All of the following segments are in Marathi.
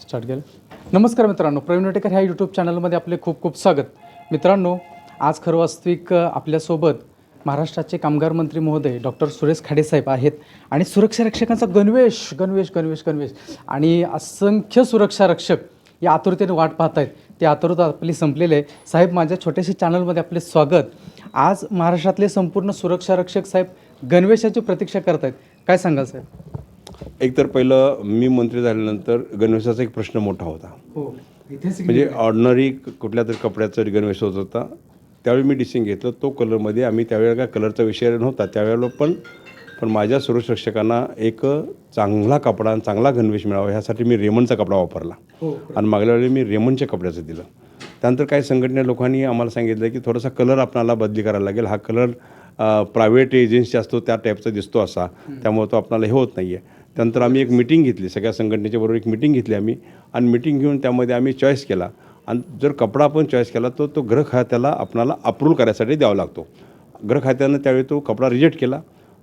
स्टार्ट केलं. नमस्कार मित्रांनो प्रवीण वटेकर ह्या यूट्यूब चॅनलमध्ये आपले खूप खूप स्वागत. मित्रांनो आज खरं वास्तविक आपल्यासोबत महाराष्ट्राचे कामगार मंत्री महोदय डॉक्टर सुरेश खाडेसाहेब आहेत आणि सुरक्षा रक्षकांचा गणवेश गणवेश गणवेश गणवेश आणि असंख्य सुरक्षा रक्षक या आतुरतेने वाट पाहत आहेत ते आतुरता आपली संपलेले आहे. साहेब माझ्या छोट्याशा चॅनलमध्ये आपले स्वागत. आज महाराष्ट्रातले संपूर्ण सुरक्षा रक्षक साहेब गणवेशाची प्रतीक्षा करत आहेत काय सांगाल साहेब? एकतर पहिलं मी मंत्री झाल्यानंतर गणवेशाचा एक प्रश्न मोठा होता. हो म्हणजे ऑर्डनरी कुठल्या तरी कपड्याचा गणवेश होत होता त्यावेळी मी डिसिंग घेतलं. तो कलरमध्ये आम्ही त्यावेळेला काय कलरचा विषय नव्हता त्यावेळेला पण पण माझ्या सुरक्षकांना एक चांगला कपडा आणि चांगला गणवेश मिळावा ह्यासाठी मी रेमंडचा कपडा वापरला. हो आणि मागल्या वेळी मी रेमंडच्या कपड्याचं दिलं. त्यानंतर काही संघटने लोकांनी आम्हाला सांगितलं की थोडासा कलर आपल्याला बदली करायला लागेल. हा कलर प्रायव्हेट एजन्सी असतो त्या टाईपचा दिसतो असा. त्यामुळे तो आपल्याला हे होत नाही आहे त्यानंतर आम्ही एक मिटिंग घेतली. सगळ्या संघटनेच्या बरोबर एक मिटिंग घेतली आम्ही. आणि मिटिंग घेऊन त्यामध्ये आम्ही चॉईस केला. आणि जर कपडा आपण चॉईस केला तर तो गृह खात्याला आपणाला अप्रूव्ह करायसाठी द्यावा लागतो. गृह खात्यानं त्यावेळी तो कपडा रिजेक्ट केला.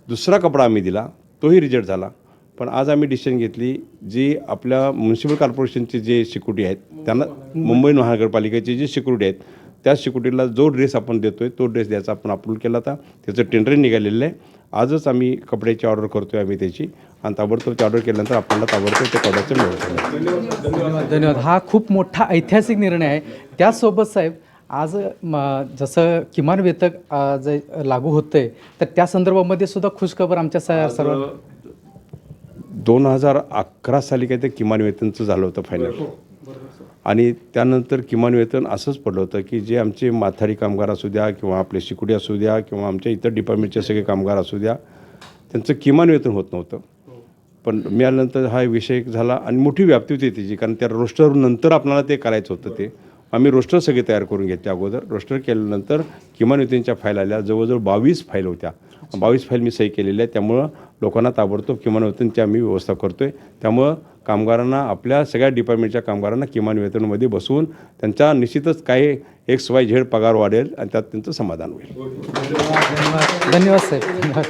दुसरा कपडा आम्ही दिला. तोही रिजेक्ट झाला. पण आज आम्ही डिसिजन घेतली जी आपल्या म्युन्सिपल कॉर्पोरेशनचे जे सिक्युरिटी आहेत त्यांना मुंबई महानगरपालिकेचे जे सिक्युरिटी आहेत त्या सिक्युरिटीला जो ड्रेस आपण देतो आहे तो ड्रेस द्यायचा आपण अप्रूव्ह केला होता. त्याचं टेंडर निघालेलं आहे. आजच आम्ही कपड्याची ऑर्डर करतो आहे आम्ही त्याची. आणि ताबडतोब ते ऑर्डर केल्यानंतर आपल्याला ताबडतोब ते कपड्याचं मिळतं धन्यवाद. धन्यवाद. हा खूप मोठा ऐतिहासिक निर्णय आहे. त्याचसोबत साहेब आज म, जसं किमान वेतन अ, जे लागू होतंय तर त्या संदर्भामध्ये सुद्धा खुशखबर आमच्या स- सर्व दोन हजार अकरा साली काही ते किमान वेतनचं झालं होतं फायनल आणि त्यानंतर किमान वेतन असंच पडलं होतं की जे आमचे माथाडी कामगार असू द्या किंवा आपले शिकुडी असू द्या किंवा आमच्या इतर डिपार्टमेंटचे सगळे कामगार असू द्या त्यांचं किमान वेतन होत नव्हतं. पण मिळाल्यानंतर हा विषय झाला आणि मोठी व्याप्ती होती त्याची कारण त्या रोस्टर नंतर आपल्याला ते करायचं होतं ते. आम्ही रोस्टर सगळे तयार करून घेतले अगोदर. रोस्टर केल्यानंतर किमान वेतनच्या फाईल आल्या. जवळजवळ बावीस फाईल होत्या. बावीस फाईल मी सही केलेल्या त्यामुळं लोकांना ताबडतोब किमान वेतनची आम्ही व्यवस्था करतो आहे त्यामुळं कामगारांना आपल्या सगळ्या डिपार्टमेंटच्या कामगारांना किमान वेतनमध्ये बसवून त्यांचा निश्चितच काही एक्स वाय झेड पगार वाढेल आणि त्यात त्यांचं समाधान होईल. धन्यवाद साहेब.